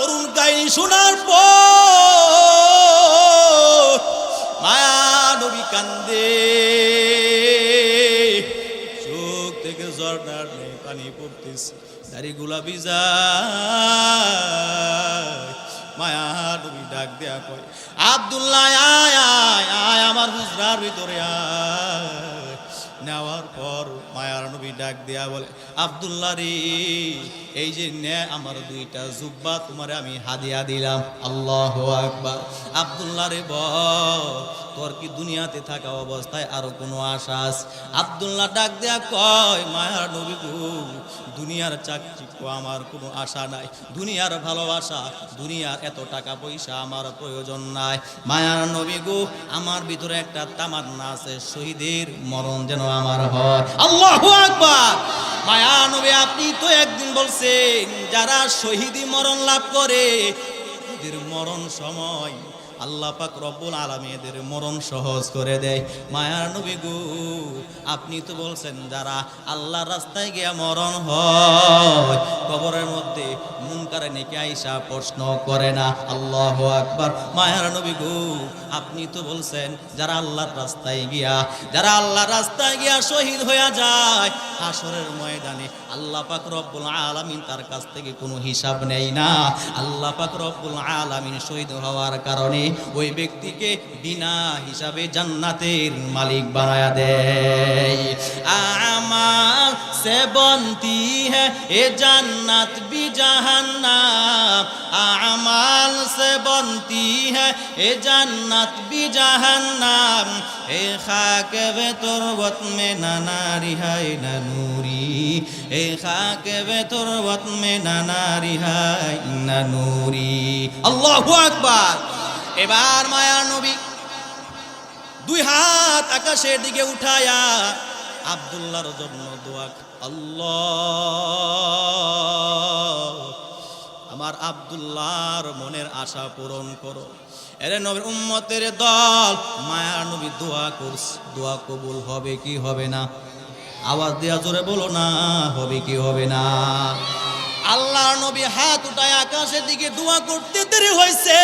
করুণ কাহিনী শোনার পর। মায়া কান্দে। চোখ থেকে ঝর্ণার পানি পড়তেছে, দাড়ি গোলাপি যায়। মায়া নবী ডাক দেয়া কয়, আব্দুল্লাহ আয় আয় আয়, আমার হুজরার ভিতরে আয়। নেওয়ার পর মায়ার নবী ডাক দেয়া বলে, আব্দুল্লাহ রে, এই যে নে আমার দুইটা জুব্বা, তোমারে আমি হাদিয়া দিলাম। আল্লাহ আকবার। আব্দুল্লাহ রে, বল, তোর কি দুনিয়াতে থাকা অবস্থায় আরও কোনো আশা আছে? আব্দুল্লাহ ডাক দেয়া কয় মায়ার নবী গো, দুনিয়ার চাকচিক্য আমার কোনো আশা নাই। দুনিয়ার ভালোবাসা, দুনিয়ার এত টাকা পয়সা আমার প্রয়োজন নাই। মায়ার নবী গো, আমার ভিতরে একটা তামান্না আছে, শহীদের মরণ যেন আমার হয়। আল্লাহু আকবার। মায়া নবী আপনি তো একদিন বলছেন যারা শহীদি মরণ লাভ করে মরণ সময় আল্লাহ পাক রব্বুল আলমী এদের মরণ সহজ করে দেয়। মায়ার নবী গু, আপনি তো বলছেন যারা আল্লাহর রাস্তায় গিয়া মরণ হয়, কবরের মধ্যে মুনকারে নেকে আইসা প্রশ্ন করে না। আল্লাহ আকবার। মায়ার নবী গো, আপনি তো বলছেন যারা আল্লাহর রাস্তায় গিয়া, যারা আল্লাহর রাস্তায় গিয়া শহীদ হইয়া যায় হাসরের ময়দানে আল্লাহ পাক রব্বুল আলামিন তার কাছ থেকে কোনো হিসাব নেই না। আল্লাহ পাক রব্বুল আলামিন শহীদ হওয়ার কারণে ওই ব্যক্তিকে বিনা হিসাবে জান্নাতের মালিক বানায়া দেয়। আমার সে বন্তি হ্যাঁ এ জান্নাত বি আমাল সে বন্তি হ্যাঁ এ জান্নাত বি জাহান্নাম। এ খাকে বে তোরবত নানা রিহাই নানুরি এ খাকে বে তোরবত মে নানা রিহাই নানুরি আল্লাহু আকবার। এবার মায়া নবী দুই হাত আকাশের দিকে উঠায়া আব্দুল্লাহর জন্য দোয়া আল্লাহ, আমার আব্দুল্লাহর মনের আশা পূরণ করো। এরে নবীর উম্মতের দল, মায়া নবী দোয়া করছে দোয়া কবুল হবে কি হবে না? আওয়াজ দেওয়া জোরে বলো না, হবে কি হবে না? আল্লাহ নবী হাত উঠায় আকাশের দিকে দোয়া করতে দেরি হয়েছে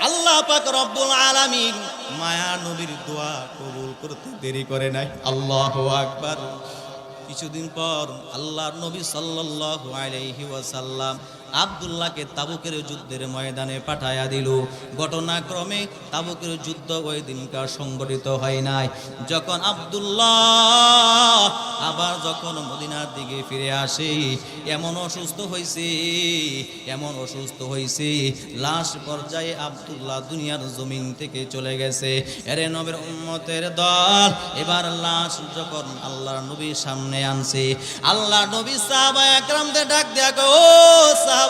আল্লাহ পাক রব্বুল আলামিন মায়া নবীর দোয়া কবুল করতে দেরি করে নাই। আল্লাহ আকবার। কিছুদিন পর আল্লাহর নবী সাল্লাল্লাহু আলাইহি ওয়াসাল্লাম আব্দুল্লাহকে তাবুকের যুদ্ধের ময়দানে পাঠায়া দিল। ঘটনাক্রমে তাবুকের যুদ্ধ ওই দিনকার সংগঠিত হয় নাই। যখন আব্দুল্লাহ আবার যখন মদিনার দিকে ফিরে আসে, এমন অসুস্থ হয়েছে এমন অসুস্থ হয়েছে লাশ পর্যায়ে আব্দুল্লাহ দুনিয়ার জমিন থেকে চলে গেছে। এরে নবীর উম্মতের দল, এবার লাশ যখন আল্লাহ নবীর সামনে আনছে আল্লাহ নবী সাহাবা একরামদের ডাক দেয়া ও সাহাবা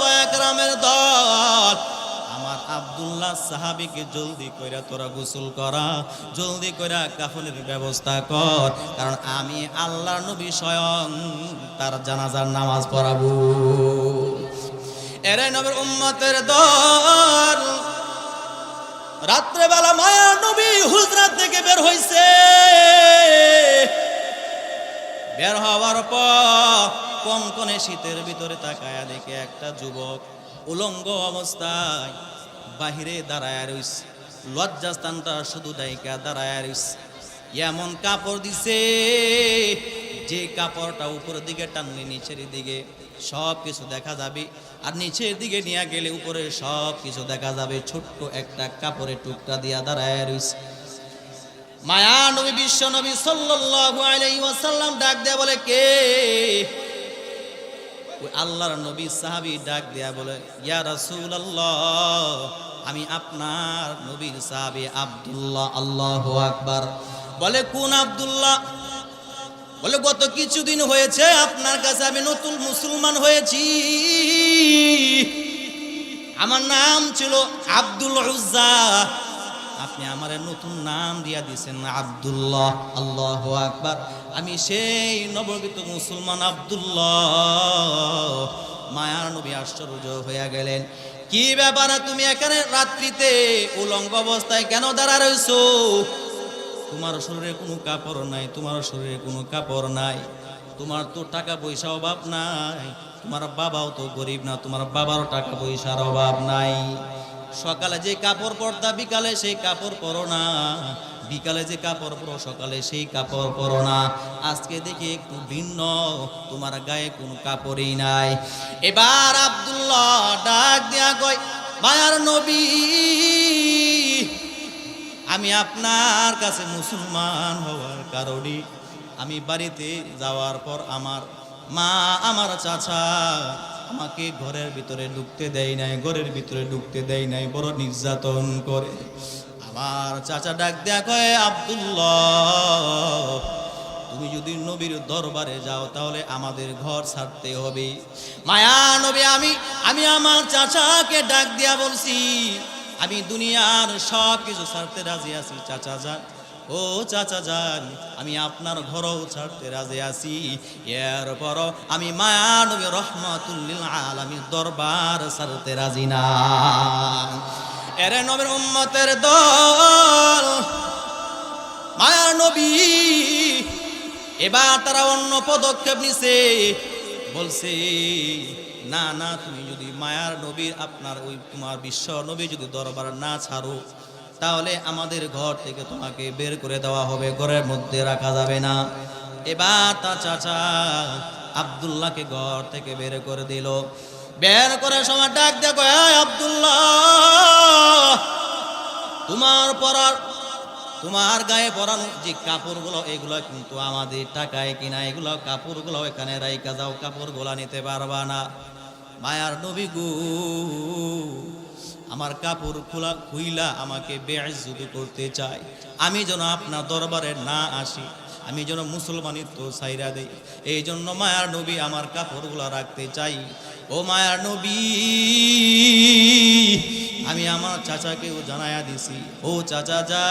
আব্দুল্লাহ সাহাবিকে জলদি কইরা তোরা গোসল করা, জলদি কইরা কাফনের ব্যবস্থা কর, কারণ আমি আল্লাহ নবী স্বয়ং তার জানাজার নামাজ পড়াবো। এরে নবীর উম্মতের দল, রাত্রেবেলা মায়া নবী হুজরাত থেকে বের হইছে। বের হওয়ার পর কনকনে শীতের ভিতরে তাকায়া দেখে একটা যুবক উলঙ্গ অবস্থায় বাহিরে দাঁড়ায় রইছে। লজ্জাস্থানটা শুধু ডাইকা দাঁড়ায় রইছে। এমন কাপড় দিছে যে কাপড়টা উপরের দিকে টানলে নিচের দিকে সব কিছু দেখা যাবে। আর নিচের দিকে নিয়ে গেলে উপরে সব কিছু দেখা যাবে। ছোট্ট একটা কাপড়ের টুকরা দিয়া দাঁড়ায় রইছে। মায়া নবী, বিশ্ব নবী সাল্লাল্লাহু আলাইহি ওয়াসাল্লাম ডাক দেয়া বলে, কে? ওই আল্লাহর নবী সাহাবী ডাক দেয়া বলে, ইয়া রাসূলুল্লাহ, আমি আপনার নবীর সাহাবী আব্দুল্লাহ, আল্লাহু আকবার। বলে, কোন আব্দুল্লাহ? বলে, গত কিছুদিন হয়েছে, আপনার কাছে আমি নতুন মুসলমান হয়েছি। আমার নাম ছিল আব্দুল উজ্জা। আপনি আমার নতুন নাম দিয়া দিছেন, আব্দুল্লাহ, আল্লাহ আকবার। আমি সেই নবগীত মুসলমান আব্দুল্লাহ। মায়ার নবী আশ্চর্য হইয়া গেলেন। কি ব্যাপার তুমি এখানে রাত্রিতে উলঙ্গ অবস্থায় কেন দাঁড়া রইছো? তোমার শরীরে কোনো কাপড় নাই, তোমার শরীরে কোনো কাপড় নাই। তোমার তো টাকা পয়সা অভাব নাই, তোমার বাবাও তো গরিব না, তোমার বাবারও টাকা পয়সার অভাব নাই। সকালে যে কাপড় পরতা, বিকালে সেই কাপড় পরো না। বিকালে যে কাপড় পরো, সকালে সেই কাপড় পরো না। আজকে দেখি একটু ভিন্ন, তোমার গায়ে কোনো কাপড়ই নাই। এবার আব্দুল্লাহ ডাক দিয়া কয়, মায়ার নবী, আমি আপনার কাছে মুসলমান হওয়ার কারণে আমি বাড়িতে যাওয়ার পর আমার মা, আমার চাচা আমাকে ঘরের ভিতরে ঢুকতে দেয় নাই, ঘরের ভিতরে ঢুকতে দেয় নাই, বড় নির্যাতন করে। আমার চাচা ডাক দেয়া কয়, আব্দুল্লাহ, তুমি যদি নবীর দরবারে যাও তাহলে আমাদের ঘর ছাড়তে হবে। মায়া নবী, আমি আমি আমার চাচাকে ডাক দিয়া বলছি, আমি দুনিয়ার সব কিছু ছাড়তে রাজি আছি, চাচা যান। ও চাচা যান, আমি আপনার ঘরও ছাড়তে রাজি আছি। এরপর আমি মায়া নবী রহমাতুল্লিল আলামীর দরবার ছাড়তে রাজি না। এরে নবীর উম্মতের দল মায়া নবী, এবার তারা অন্য পদক্ষেপ নিছে। বলছে, না না, তুমি যদি মায়ার নবীর আপনার ওই তোমার বিশ্ব নবী যদি দরবার না ছাড়ো, তাহলে আমাদের ঘর থেকে তোমাকে বের করে দেওয়া হবে, ঘরের মধ্যে রাখা যাবে না। এবার তা চাচা আবদুল্লাহকে ঘর থেকে বের করে দিল। বের করে সময় ডাক দেখো আবদুল্লাহ, তোমার পরার তোমার গায়ে পরানো যে কাপড়গুলো, এগুলো কিন্তু আমাদের টাকায় কিনা, এগুলো কাপড়গুলো এখানে রাইকা যাও কাপড়গুলো নিতে পারবা না। মায়ার নবী গু, আমার কাপড় খোলা, খুইলা আমাকে বেআজুদ করতে চাই আমি যেন আপনার দরবারে না আসি। আমি যেন মুসলমানিত্ব সাইরা দেই। এই জন্য মায়ার নবী আমার কাপড়গুলো রাখতে চাই। ও মায়ার নবী, আমি আমার চাচাকেও জানায়া দিছি। ও চাচা যা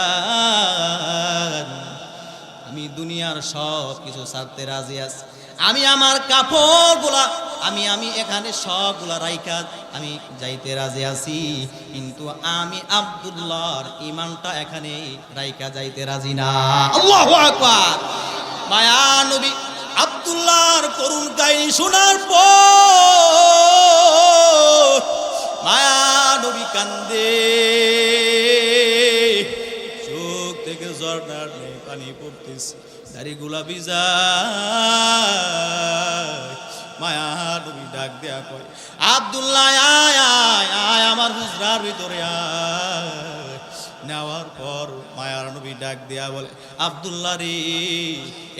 আমি দুনিয়ার সব কিছু ছাড়তে রাজি আছি। আমি আমার কাপড়গুলা, আমি আমি এখানে সবগুলা রাইকা আমি যাইতে রাজি আছি। কিন্তু আমি আব্দুল্লাহর ইমানটা এখানে রাইকা যাইতে রাজি না। আল্লাহু আকবার। মায়া নবী আব্দুল্লাহর করুণ কাহিনী শোনার পর মায়া নবী কান্দে। ঝর্ণার নেই, পানি পড়তেছে। দাড়ি গোলাপি যায় মায়া নবী ডাক দেয়া কয়, আবদুল্লাহ, আয় আয় আয়, আমার হুজরার ভিতরে আয়। নেওয়ার পর মায়ার নবী ডাক দেয়া বলে আব্দুল্লাহ রে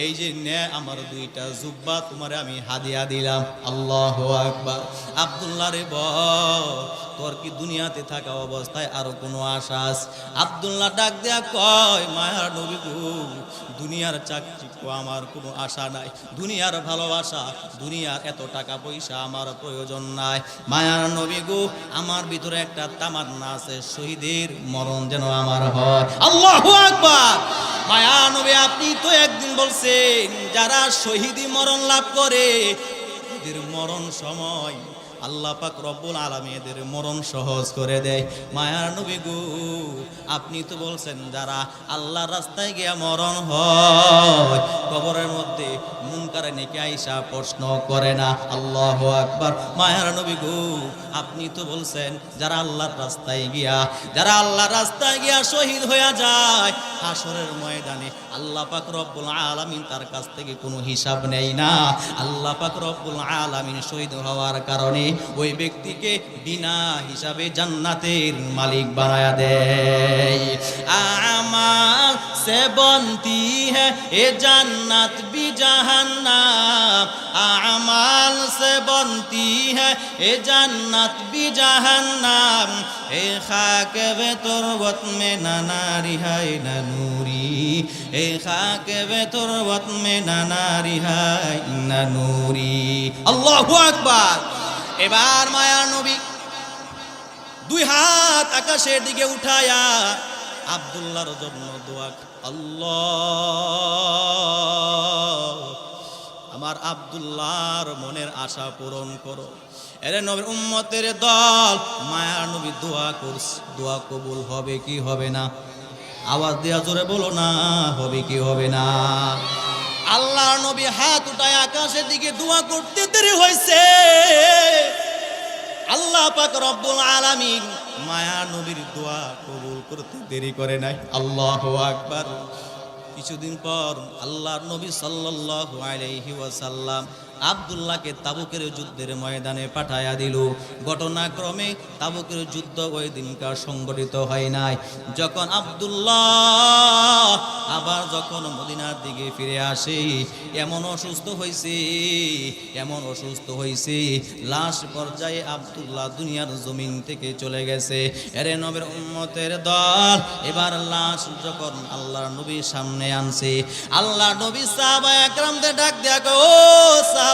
এই যে নে আমার দুইটা জুব্বা, তোমারে আমি হাদিয়া দিলাম। আল্লাহ আকবার। আব্দুল্লাহ রে বল, তোর কি দুনিয়াতে থাকা অবস্থায় আরও কোনো আশা আব্দুল্লাহ ডাক দেয়া কয় মায়ার নবী গো, দুনিয়ার চাকচিক্য আমার কোনো আশা নাই। দুনিয়ার ভালোবাসা, দুনিয়ার এত টাকা পয়সা আমার প্রয়োজন নাই। মায়ার নবী গো, আমার ভিতরে একটা তামান্না আছে, শহীদের মরণ যেন আমার হয়। আল্লাহু আকবার! নবী আপনি তো একদিন বলছেন যারা শহীদি মরণ লাভ করে মরণ সময় আল্লাহ পাক রব্বুল আলমী এদের মরণ সহজ করে দেয়। মায়ার নবী গু, আপনি তো বলছেন যারা আল্লাহর রাস্তায় গিয়া মরণ হয়, কবরের মধ্যে মুনকারে নেকে আইসা প্রশ্ন করে না। আল্লাহ আকবার। মায়ার নবী গো, আপনি তো বলছেন যারা আল্লাহর রাস্তায় গিয়া, যারা আল্লাহর রাস্তায় গিয়া শহীদ হয়ে যায় হাসরের ময়দানে আল্লাহ পাক রব্বুল আলামিন তার কাছ থেকে কোনো হিসাব নেই না। আল্লাহ পাক রব্বুল আলামিন শহীদ হওয়ার কারণে ওই ব্যক্তিকে বিনা হিসাবে জান্নাতের মালিক বানায়া দেয়। আমার সে বন্তি হে, এ জান্নাত বি নাম আমাল সে বন্তি এ জান্নাত বি জাহান্নাম। এ খাকে বে তোর বতমে নানা রিহাই নানুরি এ খাকে বে তোর বতমে নানা রিহাই নানুরি আল্লাহ আকবার। এবার মায়া নবী দুই হাত আকাশের দিকে উঠায়া আব্দুল্লাহর জন্য দোয়া আল্লাহ, আমার আব্দুল্লাহর মনের আশা পূরণ করো। এরে নবীর উম্মতের দল, মায়া নবী দোয়া করছে। দোয়া কবুল হবে কি হবে না? আওয়াজ দেওয়া জোরে বলো না, হবে কি হবে না? আল্লাহ নবী হাত উঠায় আকাশের দিকে দোয়া করতে দেরি হয়েছে। আল্লাহ পাক রব্বুল আলামিন মায়া নবীর দোয়া কবুল করতে দেরি করে নাই। আল্লাহ আকবার। কিছুদিন পর আল্লাহর নবী সাল্লাল্লাহু আলাইহি ওয়াসাল্লাম আব্দুল্লাহকে তাবুকের যুদ্ধের ময়দানে পাঠায়া দিল। ঘটনাক্রমে তাবুকের যুদ্ধ ওই দিনকার সংগঠিত হয় নাই। যখন আব্দুল্লাহ আবার যখন মদিনার দিকে ফিরে আসে, এমন অসুস্থ হয়েছে এমন অসুস্থ হয়েছে লাশ পর্যায়ে আব্দুল্লাহ দুনিয়ার জমিন থেকে চলে গেছে। এরে নবীর উম্মতের দল, এবার লাশ যখন আল্লাহ নবীর সামনে আনছে আল্লাহ নবী সাহাবা একরামদের ডাক দেখো ও সাহাবা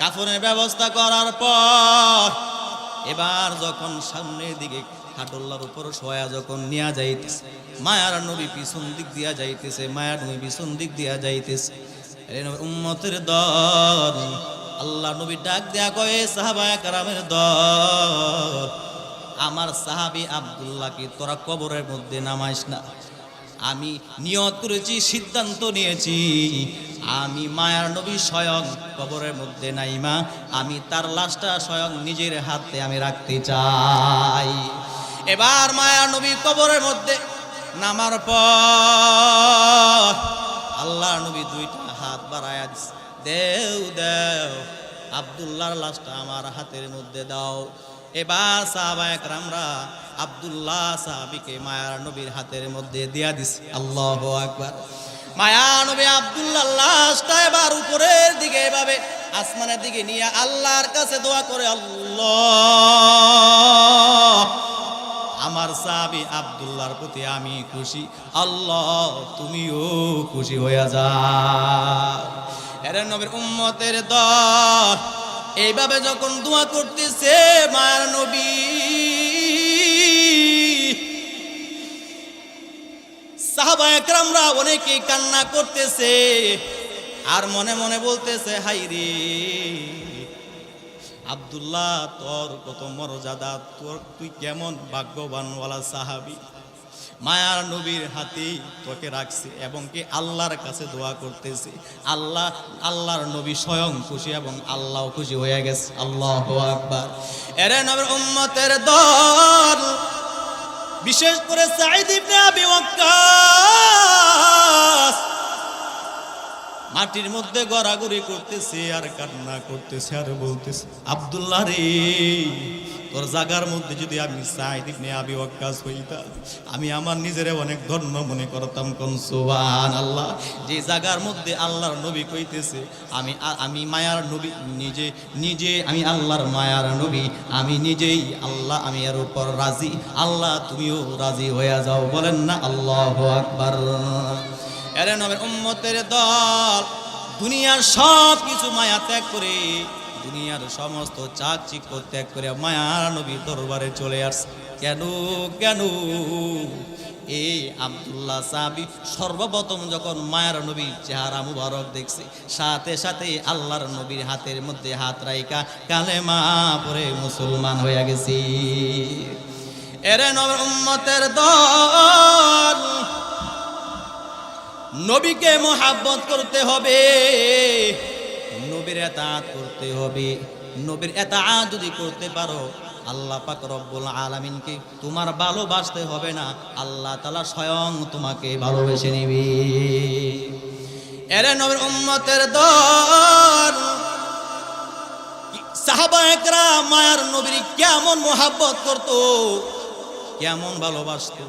কাফনের ব্যবস্থা করার পর এবার যখন সামনের দিকে খাটুল্লার উপর শোয়া যখন নিয়ে যাইতেছে, মায়ার নবী পিছন দিক দিয়া যাইতেছে, মায়ার নবী পিছন দিক দিয়া যাইতেছে। উম্মতের দল, আল্লাহ নবী ডাক দেয়া কয়ে সাহাবা কারামের দল, আমার সাহাবি আব্দুল্লাহকে তোরা কবরের মধ্যে নামাইস না? আমি নিয়ত করেছি, সিদ্ধান্ত নিয়েছি। আমি মায়ার নবী স্বয়ং কবরের মধ্যে নাই মা। আমি তার লাশটা স্বয়ং নিজের হাতে আমি রাখতে চাই। এবার মায়ার নবী কবরের মধ্যে নামার পর আল্লাহ নবী দুইটা হাত বাড়ায় দেও দেও, আব্দুল্লাহর লাশটা আমার হাতের মধ্যে দাও। এবার সাহাবা একরামরা আব্দুল্লাহ সাহাবিকে মায়ার নবীর হাতের মধ্যে দিয়া দিছে। আল্লাহ আকবার। মায়া নবী আব্দুল্লাহ লাশটা এবার উপরের দিকে এভাবে আসমানের দিকে নিয়ে আল্লাহর কাছে দোয়া করে, আল্লাহ, আমার সাহাবি আব্দুল্লাহর প্রতি আমি খুশি। আল্লাহ, তুমিও খুশি হইয়া যা এরে নবীর উম্মতের দল এইভাবে যখন দোয়া করতেছে মায়ার নবী, সাহাবা একরামরা অনেকে কান্না করতেছে আর মনে মনে বলতেছে, হাই রে, আব্দুল্লাহ, তোর কত মর্যাদা, তোর, তুই কেমন ভাগ্যবানওয়ালা সাহাবি? মায়ার নবীর হাতে তোকে রাখছে এবং কি আল্লাহর কাছে দোয়া করতেছে। আল্লাহ, আল্লাহর নবী স্বয়ং খুশি এবং আল্লাহ খুশি হয়ে গেছে। আল্লাহ আকবার। এরে নবীর উম্মতের দল, বিশেষ করে সাইদ ইবনে আবি ওয়াক্কাস। মাটির মধ্যে গড়াগড়ি করতেছে আর কান্না করতেছে আর বলতেছে, আব্দুল্লাহ রে তোর জাগার মধ্যে যদি আমি সাইদ ইবনে আবি ওয়াক্কাস হইতাম। আমি আমার নিজেরে অনেক ধন্য মনে করতাম, কোন আল্লাহ যে জাগার মধ্যে আল্লাহর নবী কইতেছে, আমি আমি মায়ার নবী, নিজে নিজে আমি আল্লাহর মায়ার নবী, আমি নিজেই আল্লাহ, আমি এর উপর রাজি। আল্লাহ, তুমিও রাজি হয়ে যাও, বলেন না, আল্লাহ আকবার। এরে নবের উম্মতের দল, দুনিয়ার সব কিছু মায়া ত্যাগ করে দুনিয়ার সমস্ত চাক চিক্ক ত্যাগ করে মায়ার নবীর দরবারে চলে আসছে। কেন কেন? এই আব্দুল্লাহ সাহাবি সর্বপ্রথম যখন মায়ার নবীর চেহারা মুবারক দেখছে, সাথে সাথে আল্লাহর নবীর হাতের মধ্যে হাত রাইকা কালে মা পরে মুসলমান হয়ে গেছি। এরে নবীর উম্মতের দল, নবীকে মোহাব্বত করতে হবে। নবীর এতাত করতে হবে। নবীর এতাত যদি করতে পারো, আল্লাহ পাক রব্বুল আলামিনকে তোমার ভালোবাসতে হবে না। আল্লাহ তালা স্বয়ং তোমাকে ভালোবেসে নিবি। এরে নবীর উম্মতের দল, সাহাবা একরা মায়ার নবীর কেমন মোহাব্বত করতো, কেমন ভালোবাসতো।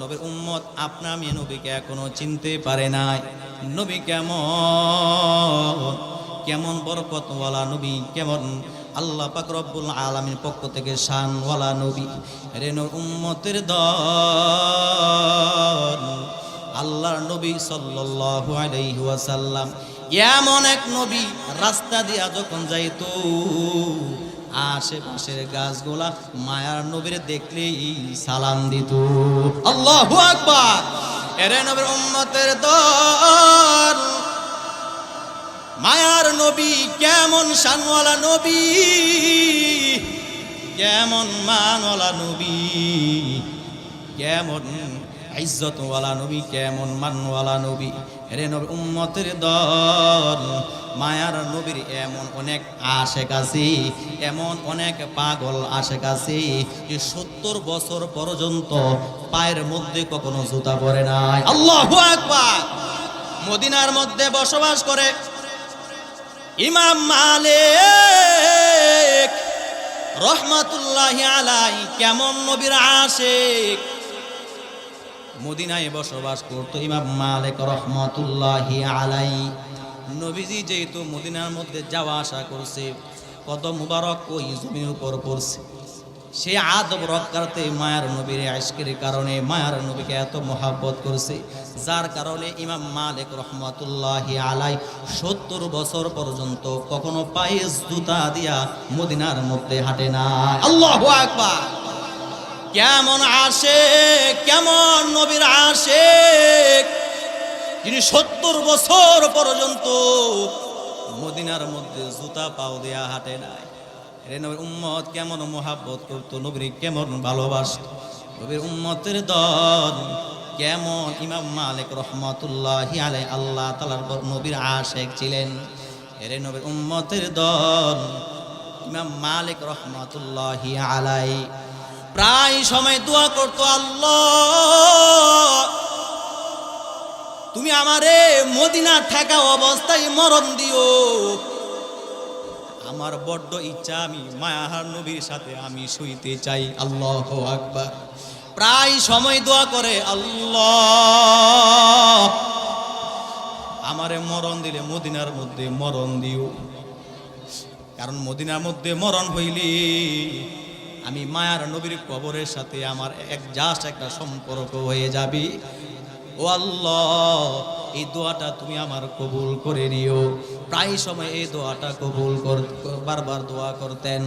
নবীর উম্মত আপনা নবীকে এখনও চিনতে পারে নাই। নবী কেমন কেমন বরকতওয়ালা নবী, কেমন আল্লাহ পাক রব্বুল আলামিন পক্ষ থেকে শানওয়ালা নবী। রেন উম্মতের দল, আল্লাহর নবী সাল্লাল্লাহু আলাইহি ওয়াসাল্লাম। এমন এক নবী রাস্তা দিয়া যখন যাইতো, আশেপাশের গাছগুলা মায়ার নবীর দেখলেই সালাম দিত। আল্লাহু আকবার! এরে নবীর উম্মতের দল মায়ার নবী, কেমন শানওয়ালা নবী? কেমন মানওয়ালা নবী? কেমন ইজ্জতওয়ালা নবী? কেমন মানওয়ালা নবী? রে নবী, উম্মতের দল। মায়ার নবীর এমন অনেক আশেক আছে, এমন অনেক পাগল আশেক আছে যে সত্তর বছর পর্যন্ত পায়ের মধ্যে কখনো জুতা পরে নাই। আল্লাহু মদিনার মধ্যে বসবাস করে ইমাম মালিক রহমাতুল্লাহি আলাই কেমন নবীর আশেক? মদিনায় বসবাস করতো ইমাম মালিক রহমাতুল্লাহি আলাই নবীজি যেহেতু মদিনার মধ্যে যাওয়া আসা করছে, কত মুবারক ওই জমির উপর পড়ছে। সে আদব রক্ষার্থে মায়ার নবীর আশকের কারণে মায়ার নবীকে এত মহাব্বত করছে। যার কারণে ইমাম মালিক রহমতুল্লাহি আলাই সত্তর বছর পর্যন্ত কখনো পায়ে জুতা দিয়া মদিনার মধ্যে হাঁটে না। আল্লাহ আকবার। কেমন আসে কেমন নবীর আসে যিনি সত্তর বছর পর্যন্ত মদিনার মধ্যে জুতা পাও দেয়া হাঁটে নাই। রে নবীর উম্মত কেমন মোহাব্বত করতো, নবীর কেমন ভালোবাসত। নবীর উম্মতের দল কেমন ইমাম মালিক রহমতুল্লাহ আলাই আল্লাহ তালার নবীর আশেক ছিলেন। এরে নবীর উম্মতের দল, ইমাম মালিক রহমতুল্লাহ আলাই প্রায় সময় দোয়া করতো, আল্লাহ, তুমি আমারে মদিনা থাকা অবস্থায় মরণ দিও। আমার বড্ড ইচ্ছা, আমি মায়াহার নবীর সাথে আমি শুইতে চাই। আল্লাহ আকবার। প্রায় সময় দোয়া করে, আল্লাহ, আমারে মরণ দিলে মদিনার মধ্যে মরণ দিও। কারণ মদিনার মধ্যে মরণ হইলি, আমি মায়ার নবীর কবরের সাথে আমার এক জাস্ট একটা সম্পর্ক হয়ে যাবি। ও আল্লাহ এই দোয়াটা তুমি আমার কবুল করে নিও। প্রায় সময় এই দোয়াটা কবুল কর বারবার দোয়া করতেন।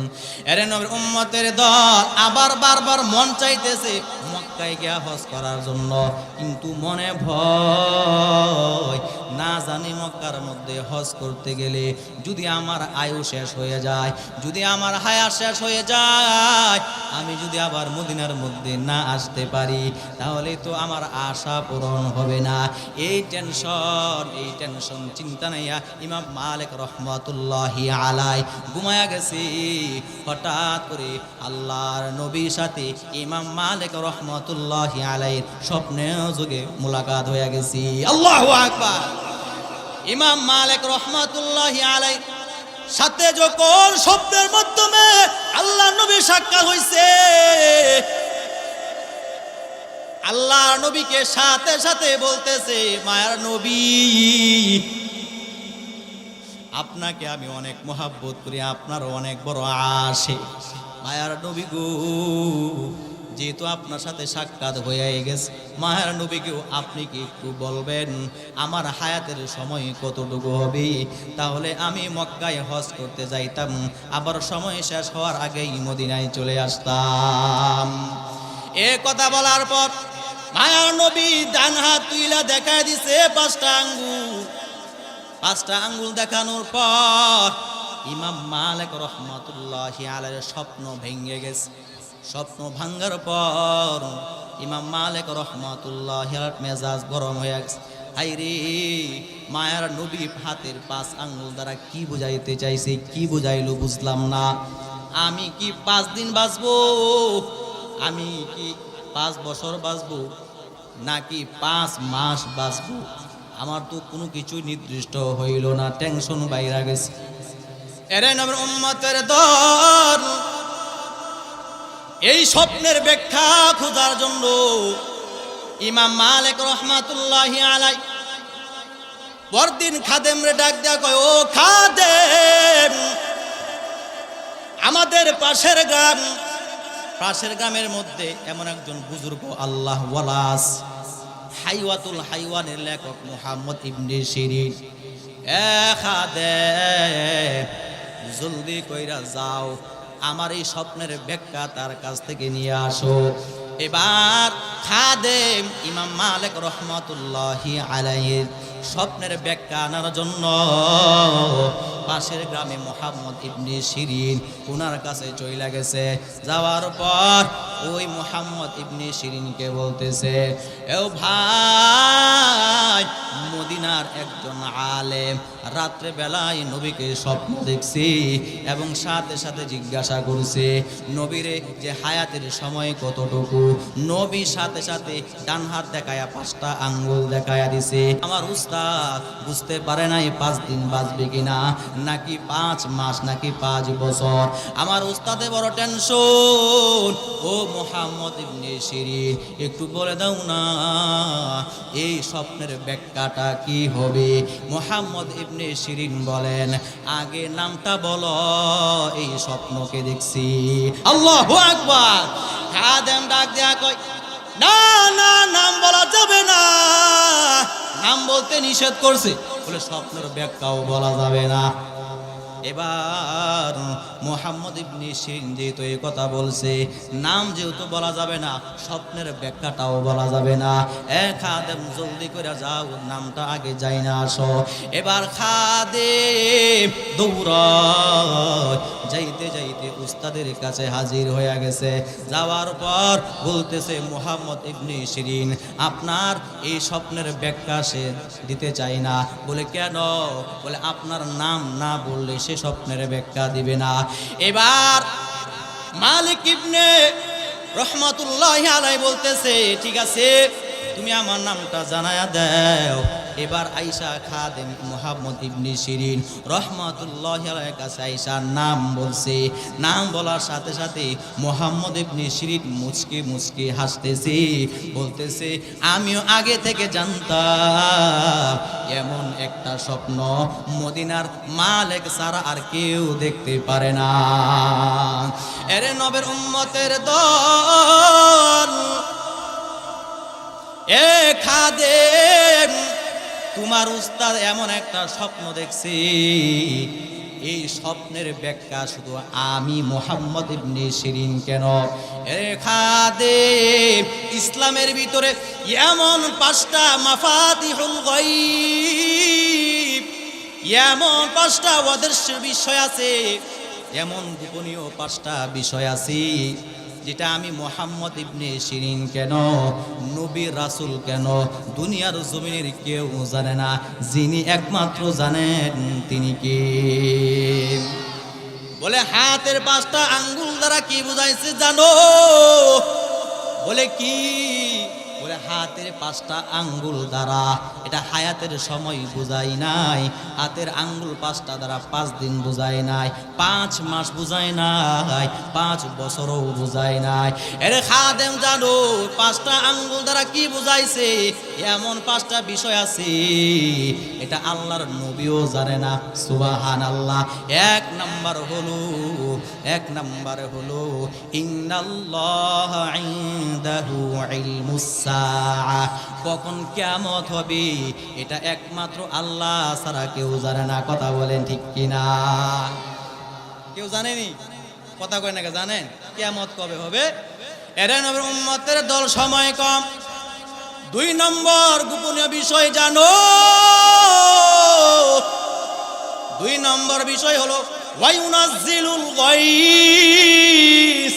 এরে নবীর উম্মতের দল আবার বারবার মন চাইতেছে মক্কায় গিয়া হজ করার জন্য। কিন্তু মনে ভয় না জানি মক্কার মধ্যে হজ করতে গেলে যদি আমার আয়ু শেষ হয়ে যায়, যদি আমার হায়া শেষ হয়ে যায়, আমি যদি আবার মদিনার মধ্যে না আসতে পারি, তাহলে তো আমার আশা পূরণ হবে না। এই টেনশন এই টেনশন চিন্তা নাইয়া ইমাম মালিক রহমতুল্লাহি আলাই ঘুমায়া গেছি। হঠাৎ করে আল্লাহর নবীর সাথে ইমাম মালিক রহমতুল্লাহি আলাই স্বপ্নে যুগে মুলাকাত হয়ে গেছি। আল্লাহ আকবার! ইমাম মালিক রহমতুল্লাহি আলাই সাথে যখন শব্দের মাধ্যমে আল্লাহ নবী সাক্ষাৎ হইছে, আল্লাহ নবীকে সাথে সাথে বলতেছে, মায়ার নবী, আপনাকে আমি অনেক মহাব্বত করি, আপনারও অনেক বড় আসে মায়ার নবী গো যেহেতু আপনার সাথে সাক্ষাৎ হয়ে গেছে, মায়ার নবীকেও আপনি কি একটু বলবেন? আমার হায়াতের সময় কতটুকু হবে? তাহলে আমি মক্কায় হজ করতে যাইতাম, আবার সময় শেষ হওয়ার আগেই মদিনায় চলে আসতাম। এ কথা বলার পর মায়ার নবী ডান হাত তুইলা দেখা দিছে পাঁচটা আঙ্গুল। পাঁচটা আঙ্গুল দেখানোর পর ইমাম মালিক রহমতুল্লাহ আলের স্বপ্ন ভেঙে গেছে। স্বপ্ন ভাঙ্গার পর ইমাম মালিক রহমতুল্লাহ মেজাজ গরম হয়ে গেছে। আইরে মায়ার নবী হাতের পাঁচ আঙ্গুল দ্বারা কি বুঝাইতে চাইছে, কি বুঝাইলো বুঝলাম না। আমি কি পাঁচ দিন বাঁচবো? আমি কি পাঁচ বছর বাঁচবো? নাকি পাঁচ মাস বাঁচবো? আমার তো কোনো কিছু নির্দিষ্ট হইল না টেনশন বাইরা গেছে। এরে নবীর উম্মতের দল এই স্বপ্নের ব্যাখ্যা খোঁজার জন্য ইমাম মালিক রহমাতুল্লাহ আলাই পরদিন খাদেম রে ডাক দেয়া কয়, ও খাদেম, আমাদের পাশের গ্রাম, পাশের গ্রামের মধ্যে এমন একজন বুজুর্গ আল্লাহ ওয়ালাস, হাইওয়াতুল হাইওয়ানের লেখক মুহাম্মদ ইবনে শিরিন। এ খাদে জলদি কইরা যাও। আমার এই স্বপ্নের ব্যাখ্যা তার কাছ থেকে নিয়ে আসো। এবার খাদেম ইমাম মালিক রহমতুল্লাহি আলাইয়ের স্বপ্নের ব্যাখ্যা আনার জন্য পাশের গ্রামে মোহাম্মদ ইবনে শিরিন ওনার কাছে চইলা গেছে। যাওয়ার পর ওই মোহাম্মদ ইবনে শিরিনকে বলতেছে, এও ভাই, মদিনার একজন আলেম, রাত্রে বেলায় নবীকে স্বপ্ন দেখছি এবং সাথে সাথে জিজ্ঞাসা করছে, নবীরে যে হায়াতের সময় কতটুকু? নবী সাথে সাথে ডান হাত দেখায়া পাঁচটা আঙ্গুল দেখায়া দিছে, আমার উস্তাদ, বুঝতে পারে নাই পাঁচ দিন বাঁচবে কিনা, নাকি পাঁচ মাস, নাকি পাঁচ বছর? আমার উস্তাদে বড় টেনশন, ও মোহাম্মদ ইবনে শিরিন একটু বলে দাও না, এই স্বপ্নের ব্যাখ্যাটা কি হবে? মোহাম্মদ ইবনে শিরিন বলেন, আগে নামটা বলো, এই স্বপ্নকে দেখছি। আল্লাহ আকবার। খাদেম ডাক দেয়া কয়, না না, নাম বলা যাবে না। নাম বলতে নিষেধ করছে। বলে, স্বপ্নের ব্যাখ্যাও বলা যাবে না। এবার মোহাম্মদ ইবনি সিং যেহেতু এই কথা বলছে, নাম যেহেতু বলা যাবে না, স্বপ্নের ব্যাখ্যাটাও বলা যাবে না। এ খাদেম, জলদি করে যাও, নামটা আগে যাই না আসো। এবার খাদে দৌড় যাইতে যাইতে উস্তাদের কাছে হাজির হয়ে গেছে। যাওয়ার পর বলতেছে, মোহাম্মদ ইবনি শিরিন, আপনার এই স্বপ্নের ব্যাখ্যা সে দিতে চাই না। বলে, কেন? বলে, আপনার নাম না বললে সে স্বপ্নের ব্যাখ্যা দিবে না। এবার মালিক ইবনে রহমাতুল্লাহ আলাই বলতেছে ঠিক আছে তুমি আমার নামটা জানায়া দাও। এবার আইসা খাদেম মোহাম্মদ ইবনে শিরিন রহমাতুল্লাহ কাছে আইসার নাম বলছে। নাম বলার সাথে সাথে মোহাম্মদ ইবনে শিরিন মুচকি মুচকি হাসতেছে, বলতেছে, আমিও আগে থেকে জানতাম এমন একটা স্বপ্ন মদিনার মালেক সারা আর কেউ দেখতে পারে না। এরে নবের উম্মতের দল, এ তোমার উস্তাদ এমন একটা স্বপ্ন দেখছি। এই স্বপ্নের ব্যাখ্যা শুধু আমি মোহাম্মদ ইবনে শিরিন কেন? খাদেম, ইসলামের ভিতরে এমন পাঁচটা মাফাতিহুল গায়ব, এমন পাঁচটা অদৃশ্য বিষয় আছে, এমন গোপনীয় পাঁচটা বিষয় আছে। যেটা আমি মোহাম্মদ ইবনে শিরিন কেন, নবী রাসুল কেন, দুনিয়ার জমিনের কেউ জানে না, যিনি একমাত্র জানেন তিনি কে। বলে হাতের পাঁচটা আঙ্গুল দ্বারা কি বুঝাইছে জানো? বলে কি? বলে হাতের পাঁচটা আঙ্গুল দ্বারা। এটা হায়াতের সময় বুঝাই নাই। হাতের আঙ্গুল পাঁচটা দ্বারা পাঁচ দিন বুঝাই নাই। পাঁচ মাস বুঝাই নাই। পাঁচ বছরও বুঝাই নাই। এর খাদেম জানো, পাঁচটা আঙ্গুল দ্বারা কি বুঝাইছে? এমন পাঁচটা বিষয় আছে। এটা আল্লাহর নবীও জানে না। সুবাহান আল্লাহ এক নাম্বার হলো এক নাম্বার হলো। কখন কিয়ামত হবে, এটা একমাত্র আল্লাহ ছাড়া কেউ জানে না। কথা বলেন ঠিক কিনা? কেউ জানেনি? কথা কয় নাকি জানেন? কিয়ামত কবে হবে? এরা উম্মতের দল সময় কম। দুই নম্বর গোপনীয় বিষয় জানো দুই নম্বর বিষয় হলো ওয়ায়ুনাজ্জিলুল গায়স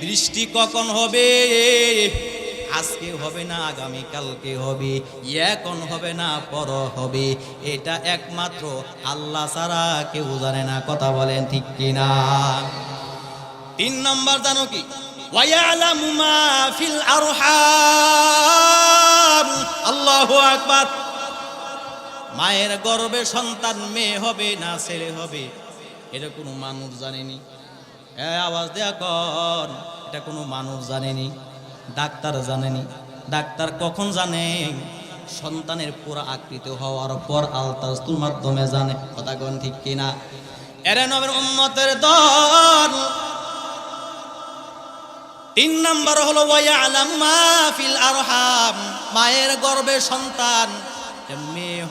বৃষ্টি কখন হবে? আজকে হবে না আগামী কালকে হবে। এখন হবে না পর হবে। এটা একমাত্র আল্লাহ ছাড়া কেউ জানে না, কথা বলেন ঠিক কিনা? তিন নম্বর জানো কি? আল্লাহু আকবার। মায়ের গর্ভে সন্তান, মেয়ে হবে না ছেলে হবে, এটা কোনো মানুষ জানেনি। এ, আওয়াজ দেয়া কর, এটা কোনো মানুষ জানেনি, ডাক্তার জানেনি। ডাক্তার কখন জানে? সন্তানের পুরো আকৃতি হওয়ার পর আলতাস্তুর মাধ্যমে জানে। কথা কোন ঠিক কিনা? এরে নবের উন্মতের দল। তিন নাম্বার হলো ওয়ায়ালাম মা ফিল মায়ের গর্ভে সন্তান যে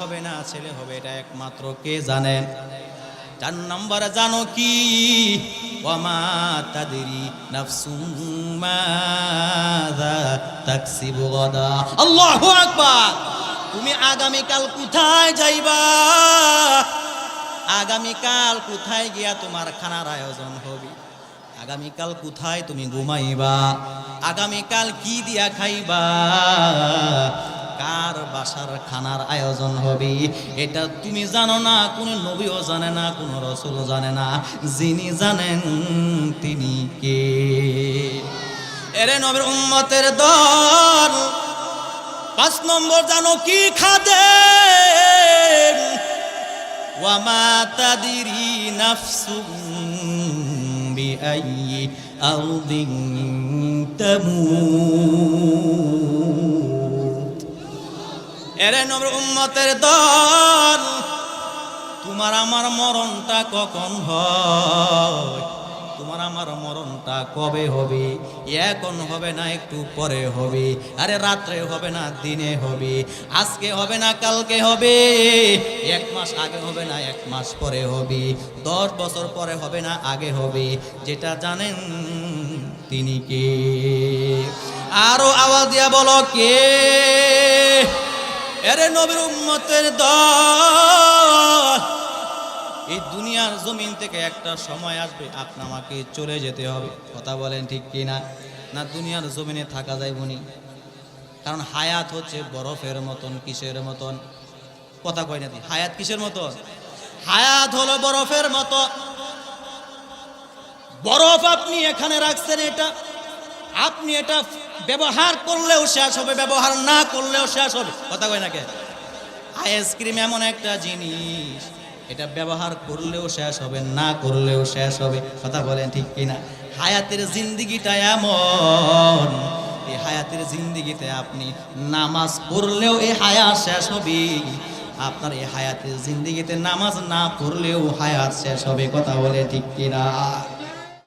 হবে না, ছেলে হবে, এটা একমাত্র কে জানে? চার নম্বরে, জানো কি? ওয়ামা তাদেরি আকবার! তুমি আগামীকাল কোথায় যাইবা? আগামীকাল কোথায় গিয়া তোমার খানার আয়োজন হবে? আগামীকাল কোথায় তুমি ঘুমাইবা? আগামীকাল কি দিয়া খাইবা? কার বাসার খানার আয়োজন হবে? এটা তুমি জানো না, কোন নবীও জানে না, কোন রসুলও জানে না। যিনি জানেন তিনি কে? এরে নবীর উম্মতের দল, পাঁচ নম্বর জানো কি খাদে? ওয়ামা তাদিরি নাফসুম বিআই এরে নবীর উম্মতের দল, তোমার আমার মরণটা কখন হয়? তোমার আমার মরণটা কবে হবে? এখন হবে না, একটু পরে হবে। আরে রাত্রে হবে না, দিনে হবে। আজকে হবে না, কালকে হবে। এক মাস আগে হবে না, এক মাস পরে হবে। দশ বছর পরে হবে না, আগে হবে। যেটা জানেন তিনি কে? আরও আওয়াজ দিয়া বলো কে? এরে নবীর উম্মতের দল। এই দুনিয়ার জমিন থেকে একটা সময় আসবে, আপনি আমাকে চলে যেতে হবে। কথা বলেন ঠিক কি না না দুনিয়ার জমিনে থাকা যায় বনি কারণ হায়াত হচ্ছে বরফের মতন, কিসের মতন? কথা কয় না হায়াত কিসের মতন? হায়াত হলো বরফের মতো। বরফ আপনি এখানে রাখছেন এটা। আপনি এটা ব্যবহার করলেও শেষ হবে, ব্যবহার না করলেও শেষ হবে। কথা কয় না কে? আইসক্রিম এমন একটা জিনিস, এটা ব্যবহার করলেও শেষ হবে, না করলেও শেষ হবে। কথা বলেন ঠিক কিনা? হায়াতের জিন্দিগিটা এমন, এই হায়াতের জিন্দিগিতে আপনি নামাজ পড়লেও এই হায়াত শেষ হবে। আপনার এই হায়াতের জিন্দিগিতে নামাজ না পড়লেও হায়াত শেষ হবে। কথা বলে ঠিক কিনা?